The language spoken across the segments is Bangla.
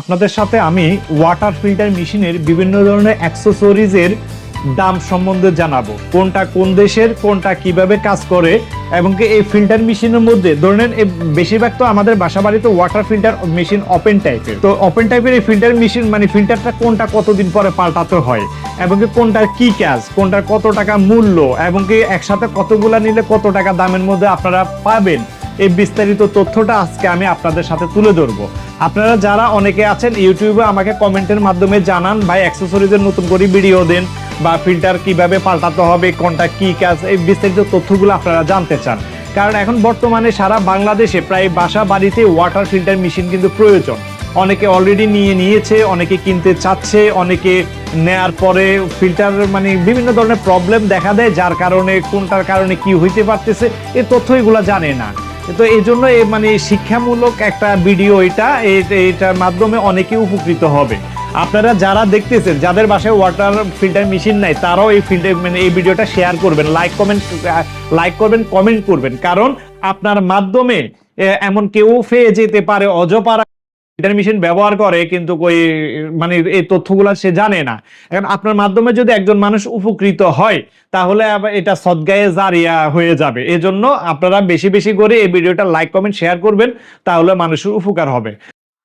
আপনাদের সাথে আমি ওয়াটার ফিল্টার মেশিনের বিভিন্ন ধরনের অ্যাক্সেসরিজের দাম সম্বন্ধে জানাব। কোনটা কোন দেশের, কোনটা কীভাবে কাজ করে, এবং কি এই ফিল্টার মেশিনের মধ্যে ধরেন বেশিরভাগ তো আমাদের বাসা বাড়িতে ওয়াটার ফিল্টার মেশিন ওপেন টাইপের তো ওপেন টাইপের এই ফিল্টার মেশিন মানে ফিল্টারটা কোনটা কতদিন পরে পাল্টাতে হয়, এবং কি কোনটার কি কাজ, কোনটার কত টাকা মূল্য, এবং কি একসাথে কতগুলা নিলে কত টাকা দামের মধ্যে আপনারা পাবেন, এই বিস্তারিত তথ্যটা আজকে আমি আপনাদের সাথে তুলে ধরবো। আপনারা যারা অনেকে আছেন ইউটিউবে আমাকে কমেন্টের মাধ্যমে জানান, ভাই অ্যাক্সেসরিজের নতুন করে ভিডিও দেন বা ফিল্টার কীভাবে পাল্টাতে হবে, কোনটা কি কাজ? এই বিস্তারিত তথ্যগুলো আপনারা জানতে চান। কারণ এখন বর্তমানে সারা বাংলাদেশে প্রায় বাসা বাড়িতে ওয়াটার ফিল্টার মেশিন কিন্তু প্রয়োজন। অনেকে অলরেডি নিয়ে নিয়েছে, অনেকে কিনতে চাচ্ছে, অনেকে নেয়ার পরে ফিল্টার মানে বিভিন্ন ধরনের প্রবলেম দেখা দেয়, যার কারণে, কোনটার কারণে কি হইতে পারতেছে, এই তথ্য এগুলো জানে না। তো এই জন্য মানে শিক্ষামূলক একটা ভিডিও এটা এটার মাধ্যমে অনেকে উপকৃত হবে। আপনারা যারা দেখতেছেন, যাদের বাসায় ওয়াটার ফিল্টার মেশিন নাই, তারাও এই ফিল্টার মানে এই ভিডিওটা শেয়ার করবেন লাইক কমেন্ট লাইক করবেন কমেন্ট করবেন। কারণ আপনার মাধ্যমে এমন কেউ ফেয়ে যেতে পারে, অজপাড়া ফিল্টার মেশিন ব্যবহার করে, কিন্তু ওই মানে এই তথ্যগুলো সে জানে না। এখন আপনার মাধ্যমে যদি একজন মানুষ উপকৃত হয়, তাহলে এটা সদগায়ে জারিয়া হয়ে যাবে। এজন্য আপনারা বেশি বেশি করে এই ভিডিওটা লাইক কমেন্ট শেয়ার করবেন, তাহলে মানুষের উপকার হবে।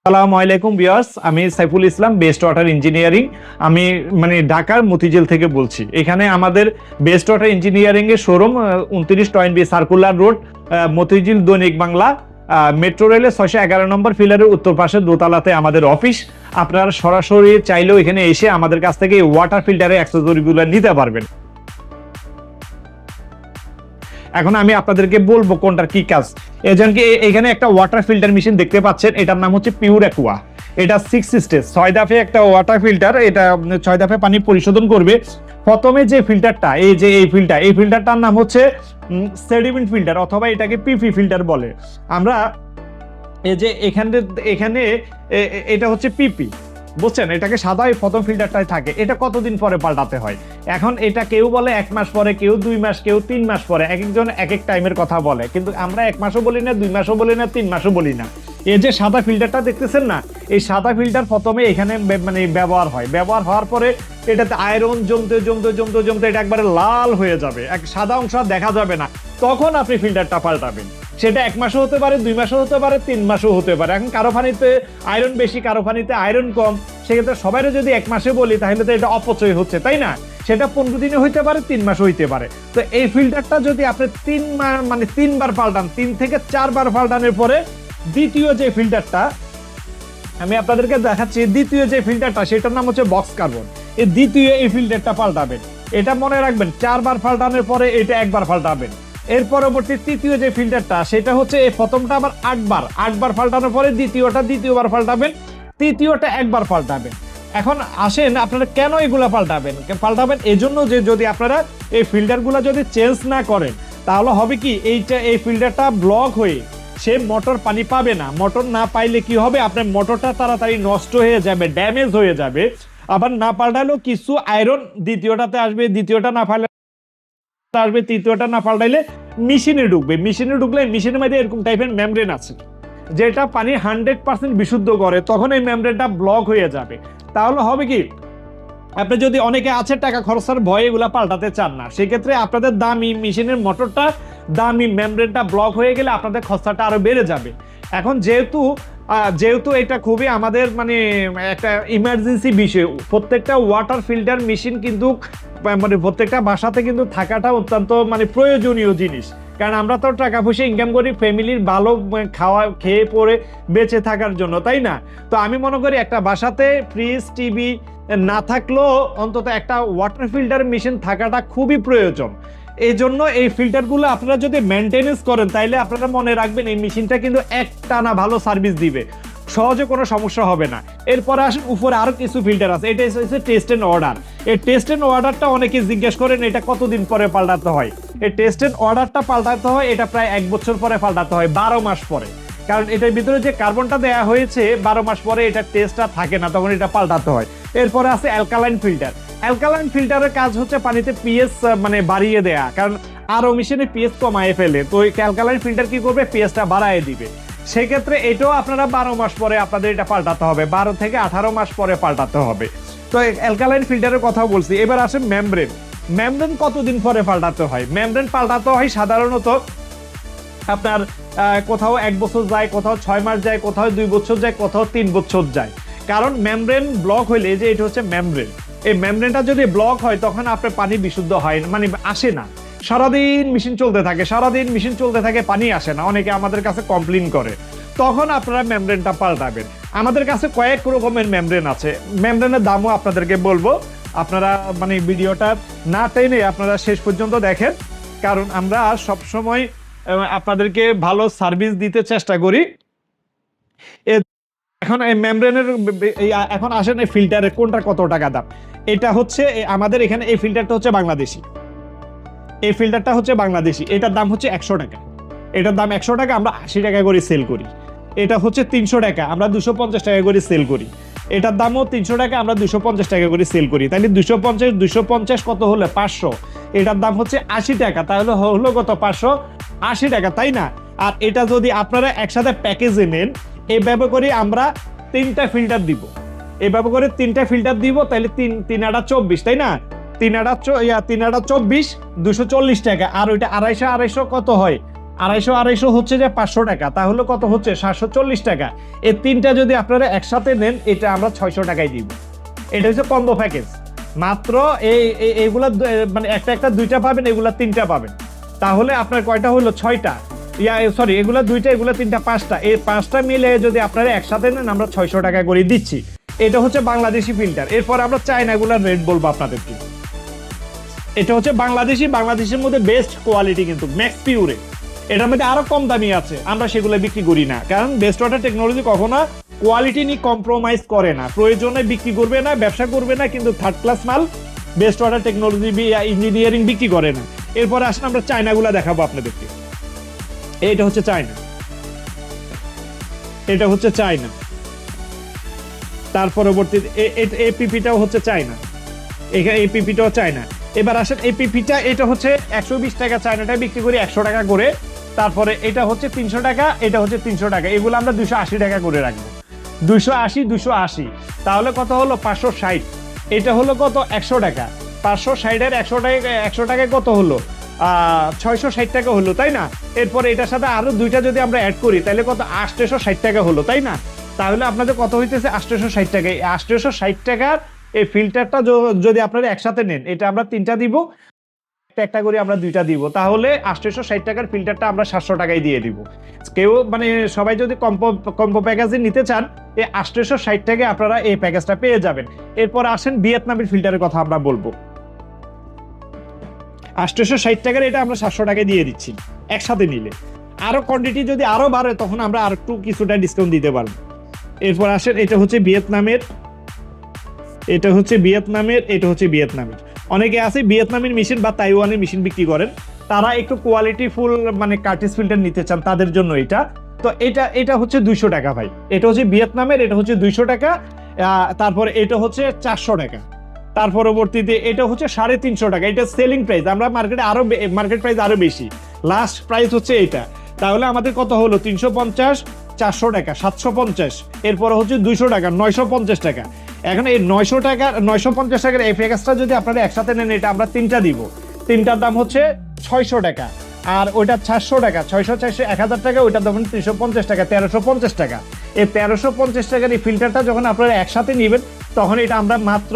আসসালামু আলাইকুম বিয়ার্স আমি Saiful Islam best water engineering আমি মানে ঢাকার মতিঝিল থেকে বলছি। এখানে আমাদের বেস্ট ওয়াটার ইঞ্জিনিয়ারিং এর শোরুম উনত্রিশ টয়েন বি সার্কুলার রোড মতিঝিল দৈনিক বাংলা। মেট্রো রেলের ছয়শো এগারো নম্বর ফিলারের উত্তর পাশে দোতলাতে আমাদের অফিস। আপনারা সরাসরি চাইলেও এখানে এসে আমাদের কাছ থেকে ওয়াটার ফিল্টারের অ্যাক্সেসরিগুলো নিতে পারবেন। এখন আমি আপনাদেরকে বলব কোনটার কি কাজ। এজনকে এখানে একটা ওয়াটার ফিল্টার মেশিন দেখতে পাচ্ছেন, এটার নাম হচ্ছে পিউর অ্যাকুয়া এটা সিক্স স্টেজ ছয় দাফে একটা ওয়াটার ফিল্টার এটা ছয় দাফে পানি পরিশোধন করবে। প্রথমে যে ফিল্টারটা এই যে এই ফিল্টার এই ফিল্টারটার নাম হচ্ছে সেডিমেন্ট ফিল্টার অথবা এটাকে পিপি ফিল্টার বলে। আমরা এই যে এখানে এখানে এটা হচ্ছে পিপি বুঝছেন? এটাকে সাদা এই প্রথম ফিল্টারটাই থাকে। এটা কতদিন পরে পাল্টাতে হয়? এখন এটা কেউ বলে এক মাস পরে, কেউ দুই মাস, কেউ তিন মাস পরে। এক একজন এক এক টাইমের কথা বলে। কিন্তু আমরা এক মাসও বলি না, দুই মাসও বলি না, তিন মাসও বলি না। এই যে সাদা ফিল্টারটা দেখতেছেন না, এই সাদা ফিল্টার প্রথমে এখানে মানে ব্যবহার হয়। ব্যবহার হওয়ার পরে এটাতে আয়রন জমতে জমতে জমতে জমতে এটা একবারে লাল হয়ে যাবে। এক সাদা অংশ দেখা যাবে না। তখন আপনি ফিল্টারটা পাল্টাবেন। সেটা এক মাসও হতে পারে, দুই মাসও হতে পারে, তিন মাসও হতে পারে। এখন কারও পানিতে আয়রন বেশি কারও পানিতে আয়রন কম। সেক্ষেত্রে সবাইরে যদি এক মাসে বলি, তাহলে তো এটা অপচয় হচ্ছে, তাই না? সেটা পনেরো দিনে হইতে পারে, তিন মাসও হইতে পারে। তো এই ফিল্টারটা যদি আপনি তিন মানে তিনবার পাল্টান, তিন থেকে চারবার পাল্টানোর পরে দ্বিতীয় যে ফিল্টারটা, আমি আপনাদেরকে দেখাচ্ছি, দ্বিতীয় যে ফিল্টারটা, সেটার নাম হচ্ছে বক্স কার্বন। এই দ্বিতীয় এই ফিল্টারটা পাল্টাবেন। এটা মনে রাখবেন, চারবার পাল্টানোর পরে এটা একবার পাল্টাবেন। এর পরবর্তী তৃতীয় যে ফিল্টারটা, সেটা হচ্ছে এই প্রথমটা আবার আটবার। আটবার পাল্টানোর পরে দ্বিতীয়টা দ্বিতীয়বার পাল্টাবেন, তৃতীয়টা একবার পাল্টাবেন। এখন আসেন, আপনারা কেন এগুলা পাল্টাবেন? পাল্টাবেন এজন্য যে যদি আপনারা এই ফিল্টারগুলো যদি চেঞ্জ না করেন, তাহলে হবে কি, এইটা, এই ফিল্টারটা ব্লক হয়ে সে মোটর পানি পাবে না। মোটর না পাইলে কি হবে? আপনার মোটরটা তাড়াতাড়ি নষ্ট হয়ে যাবে, ড্যামেজ হয়ে যাবে। আবার না পাল্টালেও কিছু আয়রন দ্বিতীয়টাতে আসবে, দ্বিতীয়টা না পাল্টালে আসবে, তৃতীয়টা না পাল্টাইলে মেশিনে ঢুকবে। মেশিনে ঢুকলে মেশিনের মধ্যে এরকম টাইপের মেমব্রেন আছে। যেটা পানি হান্ড্রেড পার্সেন্ট বিশুদ্ধ করে, তখন এই মেমব্রেনটা ব্লক হয়ে যাবে। তাহলে হবে কি? আপনি যদি অনেকে আছে টাকা খরচার ভয়ে এগুলা পাল্টাতে চান না। সেক্ষেত্রে আপনাদের দামি মেশিনের মোটরটা দামি মেমব্রেনটা ব্লক হয়ে গেলে আপনাদের খরচাটা আরও বেড়ে যাবে। এখন যেহেতু যেহেতু এটা খুবই আমাদের মানে একটা ইমার্জেন্সি বিষয় প্রত্যেকটা ওয়াটার ফিল্টার মেশিন কিন্তু মানে প্রত্যেকটা বাসাতে কিন্তু থাকাটা অত্যন্ত মানে প্রয়োজনীয় জিনিস। কারণ আমরা তো টাকা পয়সা ইনকাম করি ফ্যামিলির ভালো মানে, খাওয়া খেয়ে পরে বেঁচে থাকার জন্য তাই না? তো আমি মনে করি একটা বাসাতে ফ্রিজ টিভি না থাকলেও অন্তত একটা ওয়াটার ফিল্টার মেশিন থাকাটা খুবই প্রয়োজন। এই জন্য এই ফিল্টারগুলো আপনারা যদি মেনটেনেন্স করেন, তাইলে আপনারা মনে রাখবেন এই মেশিনটা কিন্তু একটানা ভালো সার্ভিস দিবে। সহজে কোনো সমস্যা হবে না। এরপরে আসেন, উপরে আরও কিছু ফিল্টার আছে। এটা হচ্ছে টেস্ট এন্ড অর্ডার এই টেস্ট এন্ড অর্ডারটা অনেকে জিজ্ঞেস করেন, এটা কতদিন পরে পাল্টাতে হয়? এই টেস্ট এন্ড অর্ডারটা পাল্টাতে হয়, এটা প্রায় এক বছর পরে পাল্টাতে হয়, বারো মাস পরে। কারণ এটার ভিতরে যে কার্বনটা দেয়া হয়েছে, বারো মাস পরে এটা টেস্টটা থাকে না, তখন এটা পাল্টাতে হয়। এরপরে আছে অ্যালকালাইন ফিল্টার অ্যালকালাইন ফিল্টারের কাজ হচ্ছে পানিতে পিএস মানে বাড়িয়ে দেয়া। কারণ আরও মেশিনে পিএস কমায় ফেলে। তো ওই অ্যালকালাইন ফিল্টার কি করবে? পিএসটা বাড়ায় দিবে। সেক্ষেত্রে এটাও আপনারা বারো মাস পরে আপনাদের এটা পাল্টাতে হবে। বারো থেকে আঠারো মাস পরে পাল্টাতে হবে। তো অ্যালকালাইন ফিল্টারের কথা বলছি। এবার আসেন মেমব্রেন। মেমব্রেন কতদিন পরে পাল্টাতে হয়? মেমব্রেন পাল্টাতে হয় সাধারণত আপনার কোথাও এক বছর যায়, কোথাও ছয় মাস যায়, কোথাও দুই বছর যায়, কোথাও তিন বছর যায়। কারণ মেমব্রেন ব্লক হইলে এই যে এটা হচ্ছে মেমব্রেন। এই মেমব্রেনটা যদি ব্লক হয়, তখন আপনার পানি বিশুদ্ধ হয় মানে আসে না। সারাদিন মেশিন চলতে থাকে, সারাদিন মেশিন চলতে থাকে, পানি আসে না। অনেকে আমাদের কাছে কমপ্লেন করে। তখন আপনারা মেমব্রেনটা পাল্টাবেন। আমাদের কাছে কয়েক রকমের মেমব্রেন আছে। মেমব্রেনের দামও আপনাদেরকে বলব। আপনারা মানে ভিডিওটা না টেনে আপনারা শেষ পর্যন্ত দেখেন। কারণ আমরা সবসময় আপনাদেরকে ভালো সার্ভিস দিতে চেষ্টা করি। এ- এখন এই মেমব্রেনের এখন আসেন এই ফিল্টারের কোনটা কত টাকা দাম? এটা হচ্ছে আমাদের এখানে এই ফিল্টারটা হচ্ছে বাংলাদেশি। এই ফিল্টারটা হচ্ছে বাংলাদেশি। এটার দাম হচ্ছে একশো টাকা। এটার দাম একশো টাকা, আমরা আশি টাকা করে সেল করি। এটা হচ্ছে তিনশো টাকা, আমরা দুশো পঞ্চাশ টাকা করে সেল করি। এটার দামও তিনশো টাকা, আমরা দুশো পঞ্চাশ টাকা করে সেল করি। তাহলে দুশো পঞ্চাশ দুশো পঞ্চাশ কত হলো? পাঁচশো। এটার দাম হচ্ছে আশি টাকা, তাহলে হলো কত? পাঁচশো আশি টাকা, তাই না? আর এটা যদি আপনারা একসাথে প্যাকেজে নেন এইভাবে করে আমরা তিনটা ফিল্টার দিব। এভাবে করে তিনটা ফিল্টার দিব তাহলে তিন তিন আটা চব্বিশ তাই না? তিন আটা ইয়া, তিন আটা চব্বিশ দুশো চল্লিশ টাকা। আর ওইটা আড়াইশো আড়াইশো কত হয়? আড়াইশো আড়াইশো হচ্ছে যে পাঁচশো টাকা তাহলে কত হচ্ছে? সাতশো চল্লিশ টাকা। এই তিনটা যদি আপনারা একসাথে নেন এটা আমরা ছয়শো টাকায় দিব। এটা হচ্ছে কম্বো প্যাকেজ মাত্র এই- এইগুলা মানে একটা একটা দুইটা পাবেন এগুলা তিনটা পাবেন। তাহলে আপনার কয়টা হলো? ছয়টা। ইয়া সরি এগুলা দুইটা, এগুলা তিনটা, পাঁচটা। এই পাঁচটা মিলে যদি আপনারা একসাথে নেন, আমরা ছয়শো টাকা করে দিচ্ছি। এটা হচ্ছে বাংলাদেশি ফিল্টার এরপর আমরা চায়নাগুলার রেট বলব আপনাদেরকে। এটা হচ্ছে বাংলাদেশি, বাংলাদেশের মধ্যে বেস্ট কোয়ালিটি কিন্তু ম্যাক্স পিউরে এটার মধ্যে আরও কম দামি আছে, আমরা সেগুলো বিক্রি করি না। কারণ বেস্ট ওয়াটার টেকনোলজি কখনো কোয়ালিটি নিয়ে কম্প্রোমাইজ করে না। প্রয়োজনে বিক্রি করবে না, ব্যবসা করবে না, কিন্তু থার্ড ক্লাস মাল বেস্ট ওয়াটার টেকনোলজি ইঞ্জিনিয়ারিং বিক্রি করে না। এরপরে আসলে আমরা চায়নাগুলা দেখাবো আপনাদেরকে। এটা হচ্ছে চায়না। এটা হচ্ছে চায়না। তার পরবর্তী হচ্ছে চায়না। এখানে এই পিপিটাও চায়না। এবার আসেন, এই পিপিটা, এটা হচ্ছে একশো বিশ টাকা চায়নাটা বিক্রি করি একশো টাকা করে। তারপরে এটা হচ্ছে তিনশো টাকা, এটা হচ্ছে তিনশো টাকা। এগুলো আমরা দুশো আশি টাকা করে রাখব। দুশো আশি দুশো আশি। তাহলে কত হলো? পাঁচশো ষাট। এটা হলো কত? একশো টাকা। পাঁচশো ষাটের একশো টাকা একশো টাকায় কত হলো? ছয়শো ষাট টাকা হলো, তাই না? এরপরে এটার সাথে আরও দুইটা যদি আমরা অ্যাড করি, তাহলে কত? আটশোশো ষাট টাকা হলো, তাই না? তাহলে আপনাদের কত হইতেছে? আটশোশো ষাট টাকা। এই আটশোশো ষাট টাকার এই ফিল্টারটা যদি আপনারা একসাথে নেন, এটা আমরা তিনটা দিব। একটা করে আমরা দুইটা দিব। তাহলে আটশোশো ষাট টাকার ফিল্টারটা আমরা সাতশো টাকায় দিয়ে দিব। কেউ মানে সবাই যদি কম্পো কম্পো প্যাকেজে নিতে চান, এই আটশোশো ষাট টাকায় আপনারা এই প্যাকেজটা পেয়ে যাবেন। এরপর আসেন ভিয়েতনামের ফিল্টারের কথা আমরা বলব। আটশোশো ষাট টাকার এটা আমরা সাতশো টাকায় দিয়ে দিচ্ছি, একসাথে নিলে। আরও কোয়ান্টিটি যদি আরও বাড়ে, তখন আমরা আর একটু কিছুটা ডিসকাউন্ট দিতে পারব। এরপর আসেন, এটা হচ্ছে ভিয়েতনামের, এটা হচ্ছে ভিয়েতনামের, এটা হচ্ছে ভিয়েতনামের। অনেকে আছে ভিয়েতনামের মেশিন বা তাইওয়ানের মেশিন বিক্রি করেন। তারা একটু কোয়ালিটি ফুল মানে কার্টিস ফিল্টার নিতে চান তাদের জন্য এটা। তো এটা এটা হচ্ছে দুইশো টাকা ভাই। এটা হচ্ছে ভিয়েতনামের, এটা হচ্ছে দুইশো টাকা তারপরে এটা হচ্ছে চারশো টাকা। তার পরবর্তীতে এটা হচ্ছে সাড়ে তিনশো টাকা। এটা সেলিং প্রাইস আমরা মার্কেটে আরও মার্কেট প্রাইস আরও বেশি। লাস্ট প্রাইস হচ্ছে এটা। তাহলে আমাদের কত হলো? তিনশো পঞ্চাশ, চারশো টাকা, সাতশো পঞ্চাশ। এরপর হচ্ছে দুইশো টাকা, নয়শো পঞ্চাশ টাকা। এখন এই নয়শো টাকা, নয়শো পঞ্চাশ টাকার এই প্যাকেজটা যদি আপনারা একসাথে নেন, এটা আমরা তিনটা দিব। তিনটার দাম হচ্ছে ছয়শো টাকা। আর ওইটা চারশো টাকা, ছয়শো, চারশো, এক হাজার টাকা ওইটার দাম তিনশো পঞ্চাশ টাকা, তেরোশো পঞ্চাশ টাকা। এই তেরোশো পঞ্চাশ টাকার এই ফিল্টারটা যখন আপনারা একসাথে নেবেন, তখন এটা আমরা মাত্র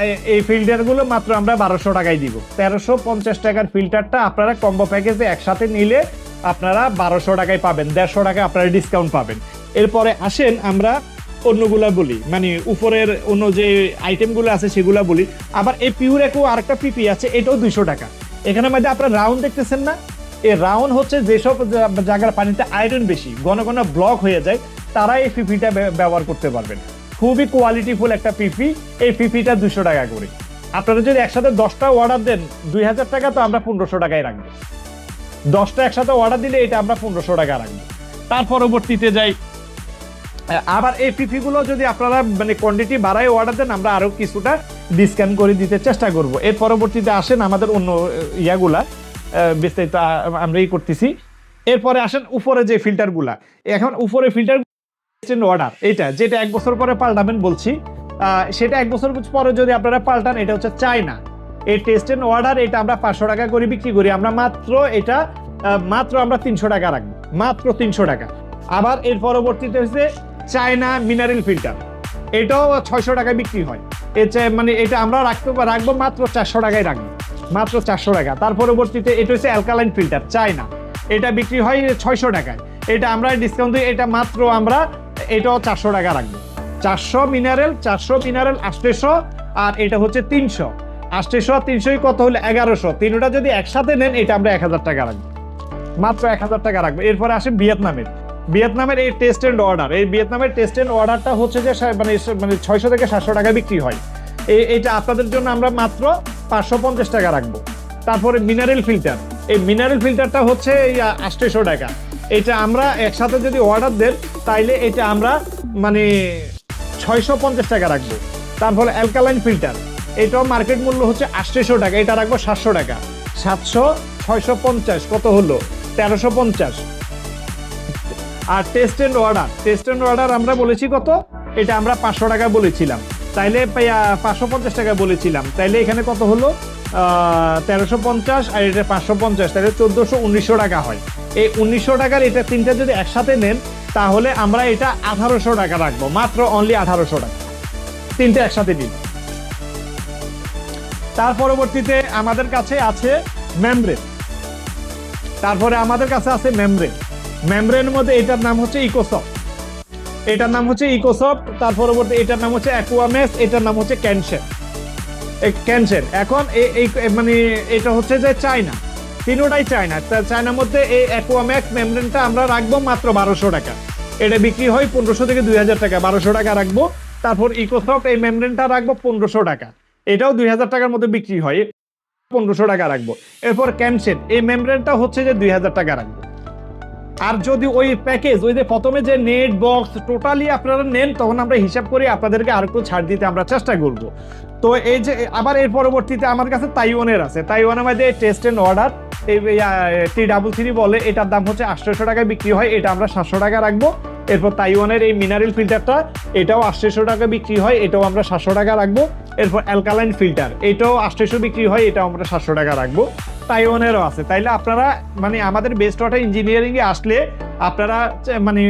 এই- ফিল্টারগুলো মাত্র আমরা বারোশো টাকায় দিব। তেরোশো পঞ্চাশ টাকার ফিল্টারটা আপনারা কম্বো প্যাকেজে একসাথে নিলে আপনারা বারোশো টাকায় পাবেন, দেড়শো টাকা আপনারা ডিসকাউন্ট পাবেন। এরপরে আসেন আমরা অন্যগুলা বলি মানে উপরের অন্য যে আইটেমগুলো আছে সেগুলা বলি। আবার এই পিউর একো আরেকটা পিপি আছে, এটাও দুইশো টাকা। এখানে মধ্যে আপনারা রাউন্ড দেখতেছেন না? এই রাউন্ড হচ্ছে যেসব জায়গার পানিতে আয়রন বেশি, ঘন ঘন ব্লক হয়ে যায়, তারা এই পিপিটা ব্যবহার করতে পারবেন। খুবই কোয়ালিটিফুল একটা পিপি এই পিপিটা দুশো টাকা করে। আপনারা যদি একসাথে দশটা অর্ডার দেন, দুই হাজার টাকা তো আমরা পনেরোশো টাকায় রাখব। দশটা একসাথে অর্ডার দিলে এটা আমরা পনেরোশো টাকা রাখব। তার পরবর্তীতে যাই আবার এই পিপি গুলো যদি আপনারা মানে কোয়ান্টিটি বাড়ায় অর্ডার দেন, আমরা আরও কিছুটা ডিসকাউন্ট করে দিতে চেষ্টা করব। এর পরবর্তীতে আসেন আমাদের অন্য ইয়াগুলা বিস্তারিত আমরা ই করতেছি। এরপরে আসেন উপরে যে ফিল্টারগুলা এখন উপরে ফিল্টার অর্ডার এটা যেটা এক বছর পরে পাল্টাবেন বলছি। সেটা এক বছর পরে যদি আপনারা পাল্টান, এটা হচ্ছে চায়না। এই টেস্ট অর্ডার এটা আমরা পাঁচশো টাকা করে বিক্রি করি। আমরা মাত্র এটা মাত্র আমরা তিনশো টাকা রাখব। মাত্র তিনশো টাকা। আবার এর পরবর্তীতে হচ্ছে চায়না মিনারেল ফিল্টার এটাও ছয়শো টাকায় বিক্রি হয়। মানে এটা আমরা রাখতে রাখব মাত্র চারশো টাকায় রাখব। মাত্র চারশো টাকা। তার পরবর্তীতে এটা হচ্ছে অ্যালকালাইন ফিল্টার চায়না। এটা বিক্রি হয় ছয়শো টাকায়। এটা আমরা ডিসকাউন্ট দিই এটা মাত্র আমরা এটাও চারশো টাকা রাখব। চারশো মিনারেল চারশো মিনারেল আষ্টশো, আর এটা হচ্ছে তিনশো। আষ্টশো, তিনশোই কত হলো? এগারোশো। তিনটা যদি একসাথে নেন, এটা আমরা এক হাজার টাকা রাখব। মাত্র এক হাজার টাকা রাখব। এরপরে আসে ভিয়েতনামের। ভিয়েতনামের এই টেস্ট এন্ড অর্ডার এই ভিয়েতনামের টেস্ট এন্ড অর্ডারটা হচ্ছে যে মানে মানে ছয়শো থেকে সাতশো টাকা বিক্রি হয়। এটা আপনাদের জন্য আমরা মাত্র পাঁচশো পঞ্চাশ টাকা রাখব। তারপরে মিনারেল ফিল্টার এই মিনারেল ফিল্টারটা হচ্ছে এই আষ্টশো টাকা। এটা আমরা একসাথে যদি অর্ডার দেন, তাইলে এটা আমরা মানে ছয়শো পঞ্চাশ টাকা রাখব। তারপরে অ্যালকালাইন ফিল্টার এটাও মার্কেট মূল্য হচ্ছে আটশোশো টাকা, এটা রাখব সাতশো টাকা। সাতশো, ছয়শো পঞ্চাশ, কত হলো? তেরোশো পঞ্চাশ। আর test and order test and order আমরা বলেছি কত? এটা আমরা পাঁচশো টাকা বলেছিলাম। তাইলে পাঁচশো পঞ্চাশ টাকা বলেছিলাম। তাইলে এখানে কত হলো? তেরোশো পঞ্চাশ আর এটা পাঁচশো পঞ্চাশ, তাহলে চোদ্দোশো উনিশশো টাকা হয়। এই উনিশশো টাকার এটা তিনটা যদি একসাথে নেন, তাহলে আমরা এটা আঠারোশো টাকা রাখব, মাত্র অনলি আঠারোশো টাকা। তিনটে একসাথে দিন। তার পরবর্তীতে আমাদের কাছে আছে মেমব্রেন তারপরে আমাদের কাছে আছে মেমব্রেন মেমব্রেনের মধ্যে এটার নাম হচ্ছে ইকোসফট এটার নাম হচ্ছে ইকোসফট তার পরবর্তী এটার নাম হচ্ছে অ্যাকুয়ামেস এটার নাম হচ্ছে ক্যানসের ক্যান্সার। এখন এই মানে এটা হচ্ছে যে চায়না। তিনোটাই চায়না। চায়নার মধ্যে এই অ্যাকুয়াম্যাক্স মেমব্রেনটা আমরা রাখব মাত্র বারোশো টাকা। এটা বিক্রি হয় পনেরোশো থেকে দুই হাজার টাকা। বারোশো টাকা রাখব। তারপর ইকোসফট এই মেমব্রেনটা রাখব পনেরোশো টাকা। এটাও দুই হাজার টাকার মধ্যে বিক্রি হয়। পনেরোশো টাকা রাখব। এরপর ক্যানসেট এই মেমব্রেনটা হচ্ছে যে দুই হাজার টাকা রাখব। আর যদি ওই প্যাকেজ, ওই যে প্রথমে যে নেট বক্স টোটালি আপনারা নেন, তখন আমরা হিসাব করে আপনাদেরকে আর একটু ছাড় দিতে আমরা চেষ্টা করব। তো এই যে, আবার এর পরবর্তীতে আমার কাছে তাইওয়ানের আছে। তাইওয়ানের মধ্যে টেস্ট এন্ড অর্ডার এই টি ডাবল থ্রি বলে, এটার দাম হচ্ছে আটশোশো টাকায় বিক্রি হয়, এটা আমরা সাতশো টাকা রাখব। এরপর তাইওয়ানের এই মিনারেল ফিল্টারটা এটাও আটশোশো টাকা বিক্রি হয়, এটাও আমরা সাতশো টাকা রাখব। এরপর অ্যালকালাইন ফিল্টার এটাও আটশোশো বিক্রি হয়, এটাও আমরা সাতশো টাকা রাখব। তাইওয়ানেরও আছে। তাইলে আপনারা মানে আমাদের বেস্ট ওয়াটার ইঞ্জিনিয়ারিং এ আসলে আপনারা মানে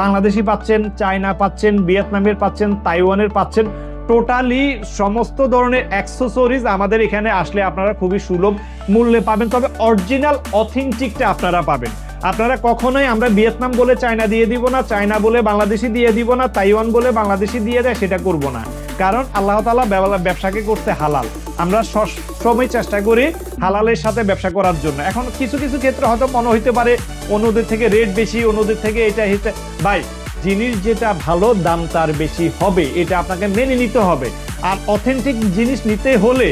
বাংলাদেশি পাচ্ছেন, চায়না পাচ্ছেন, ভিয়েতনামের পাচ্ছেন, তাইওয়ানের পাচ্ছেন টোটালি সমস্ত ধরনের অ্যাক্সেসরিজ আমাদের এখানে আসলে আপনারা খুবই সুলভ মূল্যে পাবেন। তবে অরিজিনাল অথেন্টিকটা আপনারা পাবেন। আপনারা কখনোই আমরা ভিয়েতনাম বলে চায়না দিয়ে দিব না, চায়না বলে বাংলাদেশি দিয়ে দিব না, তাইওয়ান বলে বাংলাদেশি দিয়ে দেয়, সেটা করব না। কারণ আল্লাহ তালা ব্যবসাকে করতে হালাল। আমরা সব- সময় চেষ্টা করি হালালের সাথে ব্যবসা করার জন্য। এখন কিছু কিছু ক্ষেত্রে হয়তো মনে হইতে পারে অন্যদের থেকে রেট বেশি, অন্যদের থেকে এটা ভাই জিনিস যেটা ভালো, দাম তার বেশি হবে, এটা আপনাকে মেনে নিতে হবে। আর অথেন্টিক জিনিস নিতে হলে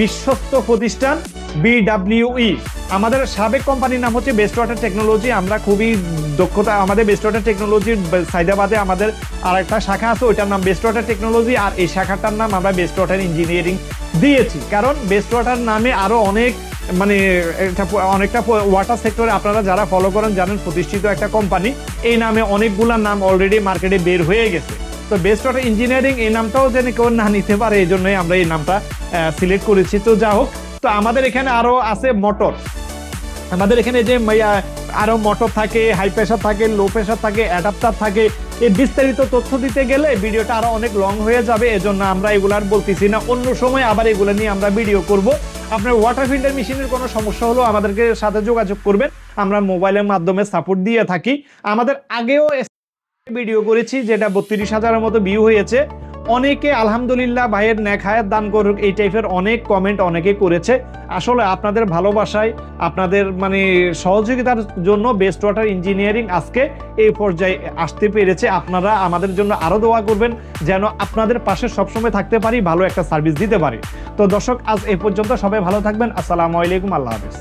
বিশ্বস্ত প্রতিষ্ঠান বিডাব্লিউই আমাদের সাবেক কোম্পানির নাম হচ্ছে বেস্ট ওয়াটার টেকনোলজি আমরা খুবই দক্ষতা, আমাদের বেস্ট ওয়াটার টেকনোলজির সাইদাবাদে আমাদের আর একটা শাখা আছে, ওইটার নাম বেস্ট ওয়াটার টেকনোলজি আর এই শাখাটার নাম আমরা বেস্ট ওয়াটার ইঞ্জিনিয়ারিং দিয়েছি। কারণ বেস্ট ওয়াটার নামে আরও অনেক মানে এটা অনেকটা ওয়াটার সেক্টরে আপনারা যারা ফলো করেন জানেন প্রতিষ্ঠিত একটা কোম্পানি এই নামে অনেকগুলা নাম অলরেডি মার্কেটে বের হয়ে গেছে। তো বেস্ট ওয়াটার ইঞ্জিনিয়ারিং এই নামটাও যেন কেউ না নিতে পারে, এই জন্যই আমরা এই নামটা সিলেক্ট করেছি। তো যা হোক, তো আমাদের এখানে আরও আছে মোটর আমাদের এখানে যে আরও আরও মোটর থাকে হাই প্রেশার থাকে লো প্রেশার থাকে অ্যাডাপ্টার থাকে এই বিস্তারিত তথ্য দিতে গেলে ভিডিওটা আরও অনেক লং হয়ে যাবে, এজন্য আমরা এগুলো আর বলতেছি না। অন্য সময় আবার এগুলো নিয়ে আমরা ভিডিও করব। আপনার ওয়াটার ফিল্টার মেশিনের কোনো সমস্যা হলো আমাদেরকে সাথে যোগাযোগ করবেন। আমরা মোবাইলের মাধ্যমে সাপোর্ট দিয়ে থাকি। আমাদের আগেও ভিডিও করেছি, যেটা বত্রিশ হাজারের মতো ভিউ হয়েছে। অনেকে আলহামদুলিল্লাহ ভাইয়ের ন্যাক হায়াত দান করুক, এই টাইপের অনেক কমেন্ট অনেকে করেছে। আসলে আপনাদের ভালোবাসায়, আপনাদের মানে সহযোগিতার জন্য বেস্ট ওয়াটার ইঞ্জিনিয়ারিং আজকে এই পর্যায়ে আসতে পেরেছে। আপনারা আমাদের জন্য আরও দোয়া করবেন, যেন আপনাদের পাশে সবসময় থাকতে পারি, ভালো একটা সার্ভিস দিতে পারি। তো দর্শক, আজ এ পর্যন্ত সবাই ভালো থাকবেন। আসসালামু আলাইকুম, আল্লাহ হাফেজ।